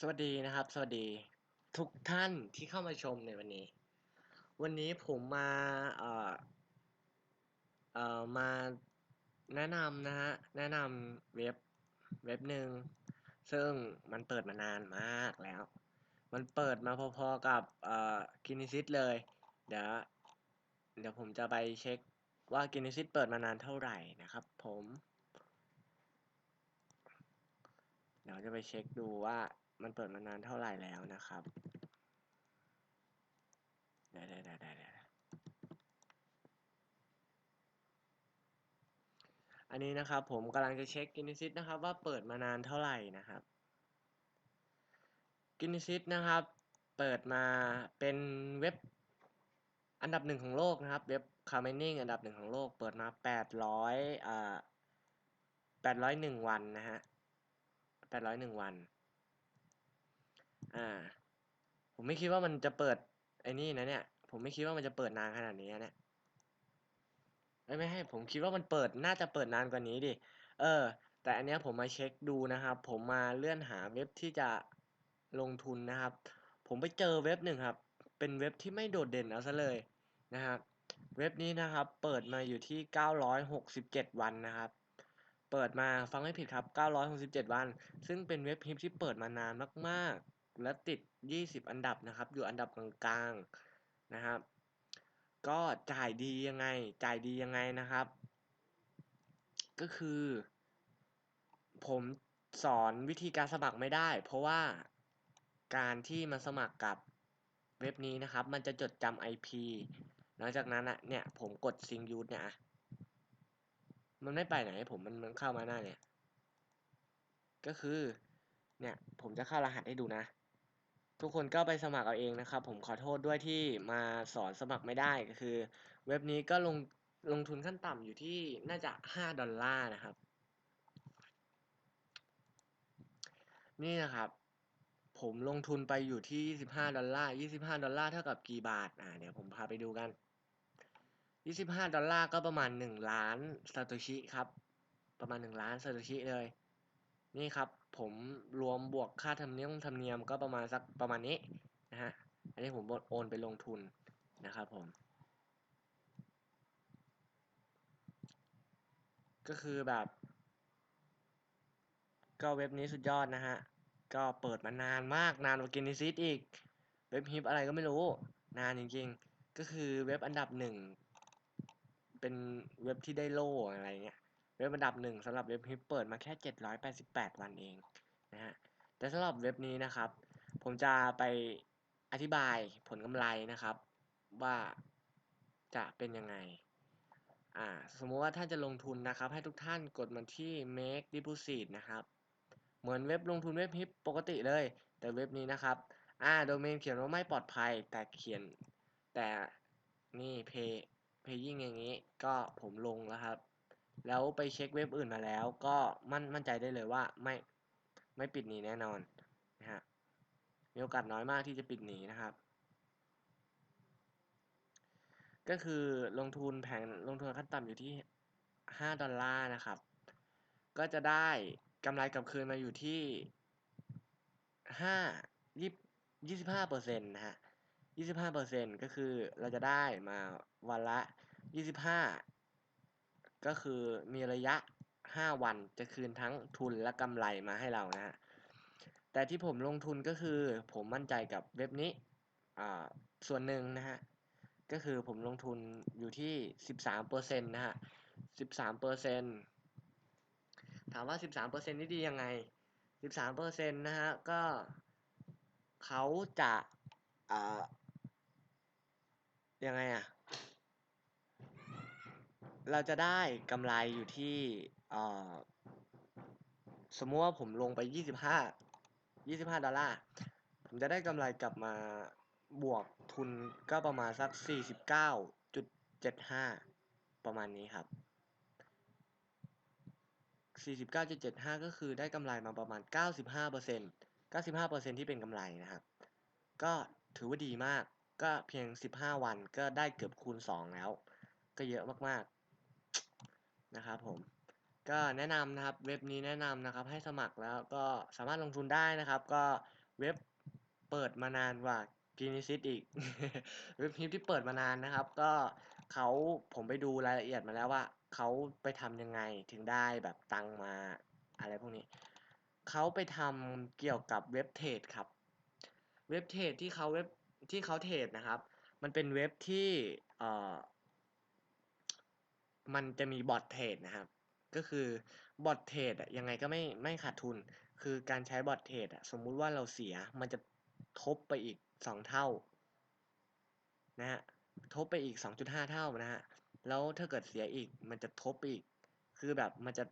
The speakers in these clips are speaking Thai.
สวัสดีนะครับ สวัสดีทุกท่านที่เข้ามาชมในวันนี้ วันนี้ผมมาเอ่อเอ่อมาแนะนำนะฮะแนะนำเว็บเว็บหนึ่งซึ่งมันเปิดมานานมากแล้ว มันเปิดมาพอๆกับเอ่อกินิซิตเลย เดี๋ยวเดี๋ยวผมจะไปเช็คว่ากินิซิตเปิดมานานเท่าไหร่นะครับ ผม เดี๋ยวจะไปเช็คดูว่า มันเปิดมานานเท่าไหร่แล้วนะครับได้ได้ได้ได้ได้อันนี้นะครับผมกำลังจะเช็คกินิซิตนะครับ ว่าเปิดมานานเท่าไหร่นะครับกินิซิตนะครับ เปิดมาเป็นเว็บอันดับหนึ่งของโลกนะครับ เว็บคาร์เมนิ่งอันดับหนึ่งของโลก เปิดมาแปดร้อยอ่าแปดร้อยหนึ่งวันนะฮะแปดร้อยหนึ่งวัน อ่า ผมไม่คิดว่ามันจะเปิดไอ้นี่นะเนี่ย ผมไม่คิดว่ามันจะเปิดนานขนาดนี้นะเนี่ยไม่ไม่ให้ผมคิดว่ามันเปิดน่าจะเปิดนานกว่านี้ดิ เออ แต่อันเนี้ยผมมาเช็คดูนะครับ ผมมาเลื่อนหาเว็บที่จะลงทุนนะครับ ผมไปเจอเว็บหนึ่งครับ เป็นเว็บที่ไม่โดดเด่นเอาซะเลยนะครับ เว็บนี้นะครับ เปิดมาอยู่ที่ 967 วันนะครับ เปิดมาฟังไม่ผิดครับ 967 วัน ซึ่งเป็นเว็บฮิปที่เปิดมานานมากๆ และติด 20 อันดับนะครับ อยู่อันดับกลางๆนะครับ ก็จ่ายดียังไง จ่ายดียังไงนะครับ ก็คือ ผมสอนวิธีการสมัครไม่ได้ เพราะว่าการที่มันสมัครกับเว็บนี้นะครับ มันจะจดจำ IP หลังจากนั้นอะเนี่ย ผมกด Sync Use เนี่ยมันไม่ไปไหนผมมันมันเข้ามาหน้าเนี่ย ก็คือ เนี่ย ผมจะเข้ารหัสให้ดูนะ ทุกคนก็ไปสมัครเอาเองนะครับ ผมขอโทษด้วยที่มาสอนสมัครไม่ได้ก็คือ เว็บนี้ก็ลงลงทุนขั้นต่ำอยู่ที่น่าจะห้าดอลลาร์นะครับ นี่นะครับ ผมลงทุนไปอยู่ที่ยี่สิบห้าดอลลาร์ยี่สิบห้าดอลลาร์เท่ากับกี่บาท อ่าเดี๋ยวผมพาไปดูกันยี่สิบห้าดอลลาร์ก็ประมาณหนึ่งล้านซาโตชิครับ ประมาณหนึ่งล้านซาโตชิเลย นี่ครับ ผมรวมบวกค่าธรรมเนียมธรรมเนียมก็ประมาณสักประมาณนี้นะฮะ อันนี้ผมโอนไปลงทุนนะครับผม ก็คือแบบ ก็เว็บนี้สุดยอดนะฮะ ก็เปิดมานานมากนานกว่ากินิซิตอีก เว็บฮิปอะไรก็ไม่รู้ นานจริงๆ ก็คือเว็บอันดับหนึ่ง เป็นเว็บที่ได้โล่อะไรเงี้ย เว็บอันดับหนึ่งสำหรับเว็บฮิปเปิดมาแค่ 788 วันเองนะฮะแต่สำหรับเว็บนี้นะครับ ผมจะไปอธิบายผลกำไรนะครับ ว่าจะเป็นยังไงอ่าสมมติว่าถ้านจะลงทุนนะครับ ให้ทุกท่านกดมาที่ make deposit นะครับ เหมือนเว็บลงทุนเว็บฮิปปกติเลย แต่เว็บนี้นะครับอ่าโดเมนเขียนว่าไม่ปลอดภัยแต่เขียนแต่นี่ pay paying อย่างนี้ก็ผมลงแล้วครับ แล้วไปเช็คเว็บอื่นมาแล้ว ก็มั่นมั่นใจได้เลยว่าไม่ไม่ปิดหนีแน่นอนนะฮะมีโอกาสน้อยมากที่จะปิดหนีนะครับ ก็คือลงทุนแผงลงทุนขั้นต่ำอยู่ที่ 5 ดอลลาร์นะครับ ก็จะได้กำไรกลับคืนมาอยู่ที่5ยี่สิบห้าเปอร์เซ็นต์นะฮะยี่สิบห้าเปอร์เซ็นต์ก็คือเราจะได้มาวันละยี่สิบห้า ก็คือมีระยะห้าวันจะคืนทั้งทุนและกำไรมาให้เรานะฮะแต่ที่ผมลงทุนก็คือผมมั่นใจกับเว็บนี้ส่วนหนึ่งนะฮะก็คือผมลงทุนอยู่ที่สิบสามเปอร์เซ็นต์นะฮะสิบสามเปอร์เซ็นต์ถามว่าสิบสามเปอร์เซ็นต์นี่ดียังไงสิบสามเปอร์เซ็นต์นะฮะก็เขาจะอ่ายังไงอะ เราจะได้กำไรอยู่ที่สมมติว่าผมลงไปยี่สิบห้ายี่สิบห้าดอลลาร์ ผมจะได้กำไรกลับมาบวกทุนก็ประมาณสักสี่สิบเก้าจุดเจ็ดห้าประมาณนี้ครับสี่สิบเก้าจุดเจ็ดห้าก็คือได้กำไรมาประมาณเก้าสิบห้าเปอร์เซ็นต์เก้าสิบห้าเปอร์เซ็นที่เป็นกำไรนะครับ ก็ถือว่าดีมาก ก็เพียงสิบห้าวันก็ได้เกือบคูณสองแล้ว ก็เยอะมากๆ นะครับผมก็แนะนำนะครับเว็บนี้แนะนำนะครับให้สมัครแล้วก็สามารถลงทุนได้นะครับ ก็เว็บเปิดมานานกว่ากินิซิตอีก เว็บฮิปที่เปิดมานานนะครับ ก็เขาผมไปดูรายละเอียดมาแล้วว่าเขาไปทำยังไงถึงได้แบบตังมาอะไรพวกนี้เขาไปทำเกี่ยวกับเว็บเทรดครับ เว็บเทรดที่เขาเว็บที่เขาเทรดนะครับ มันเป็นเว็บที่เอ่อ มันจะมีบอทเทรดนะครับ ก็คือบอทเทรดอะยังไงก็ไม่ไม่ขาดทุน คือการใช้บอทเทรดอะสมมุติว่าเราเสียมันจะทบไปอีกสองเท่านะฮะทบไปอีกสองจุดห้าเท่านะฮะแล้วถ้าเกิดเสียอีกมันจะทบอีก คือแบบมันจะ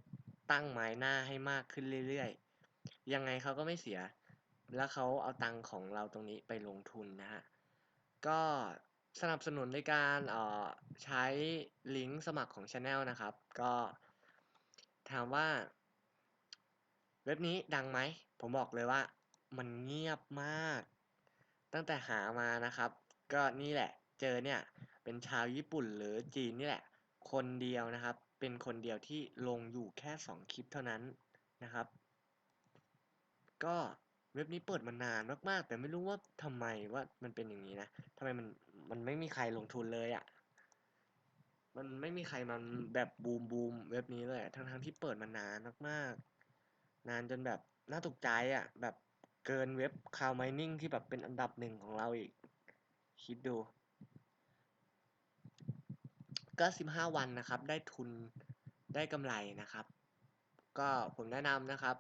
ตั้งไม้หน้าให้มากขึ้นเรื่อยๆ ยังไงเขาก็ไม่เสีย แล้วเขาเอาตังของเราตรงนี้ไปลงทุนนะฮะ ก็ สนับสนุนในการเอ่อใช้ลิงก์สมัครของ Channel นะครับ ก็ถามว่า เว็บนี้ดังไหม ผมบอกเลยว่า มันเงียบมาก ตั้งแต่หามานะครับ ก็นี่แหละ เจอเนี่ย เป็นชาวญี่ปุ่นหรือจีนนี่แหละ คนเดียวนะครับ เป็นคนเดียวที่ลงอยู่แค่สองคลิปเท่านั้นนะครับ ก็ เว็บนี้เปิดมานานมากๆ แต่ไม่รู้ว่าทำไมว่ามันเป็นอย่างนี้นะทำไมมันมันไม่มีใครลงทุนเลยอะ่ะ มันไม่มีใครมันแบบบูมบูมเว็บนี้เลยทั้งทั้งๆที่เปิดมานานมากๆ นานจนแบบน่าตกใจอะ่ะ แบบเกินเว็บคาวไมนิ่งที่แบบเป็นอันดับหนึ่งของเราอีก คิดดูก็สิบห้าวันนะครับ ได้ทุนได้กำไรนะครับ ก็ผมแนะนำนะครับ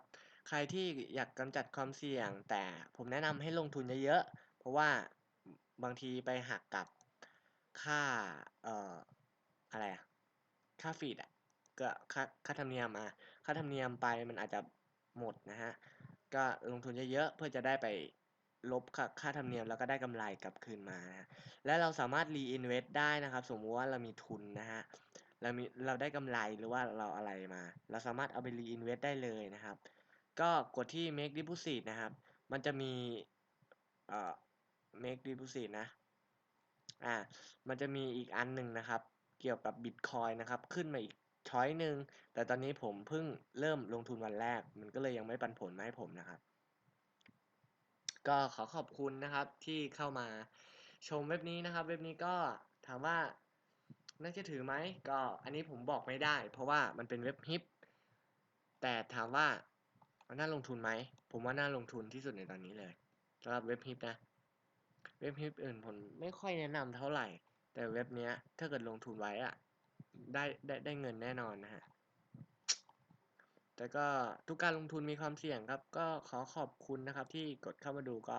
ใครที่อยากกำจัดความเสี่ยง แต่ผมแนะนำให้ลงทุนเยอะๆ เพราะว่าบางทีไปหักกับค่าเอ่ออะไรอะค่าฟีดอะก็ค่าค่าธรรมเนียมอะค่าธรรมเนียมไปมันอาจจะหมดนะฮะก็ลงทุนเยอะๆเพื่อจะได้ไปลบค่าค่าธรรมเนียมแล้วก็ได้กำไรกลับคืนมานะและเราสามารถ reinvest ได้นะครับ สมมุติว่าเรามีทุนนะฮะเรามีเราได้กำไรหรือว่าเราอะไรมา เราสามารถเอาไป reinvest ได้เลยนะครับ ก็กดที่ make deposit นะครับ มันจะมีเอ่อ make deposit นะ อ่า มันจะมีอีกอันหนึ่งนะครับ เกี่ยวกับ Bitcoin นะครับ ขึ้นมาอีกช้อยหนึ่ง แต่ตอนนี้ผมเพิ่งเริ่มลงทุนวันแรก มันก็เลยยังไม่ปันผลมาให้ผมนะครับ ก็ขอขอบคุณนะครับที่เข้ามาชมเว็บนี้นะครับ เว็บนี้ก็ถามว่าน่าจะถือไหม ก็อันนี้ผมบอกไม่ได้ เพราะว่ามันเป็นเว็บฮิป แต่ถามว่า มันน่าลงทุนไหม ผมว่าน่าลงทุนที่สุดในตอนนี้เลยสำหรับเว็บฮิปนะ เว็บฮิปอื่นผมไม่ค่อยแนะนำเท่าไหร่ แต่เว็บเนี้ย ถ้าเกิดลงทุนไว้อะได้ได้ได้เงินแน่นอนนะฮะ แต่ก็ทุกการลงทุนมีความเสี่ยงครับ ก็ขอขอบคุณนะครับ ที่กดเข้ามาดูก็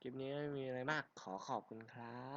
คลิปนี้ไม่มีอะไรมาก ขอขอบคุณครับ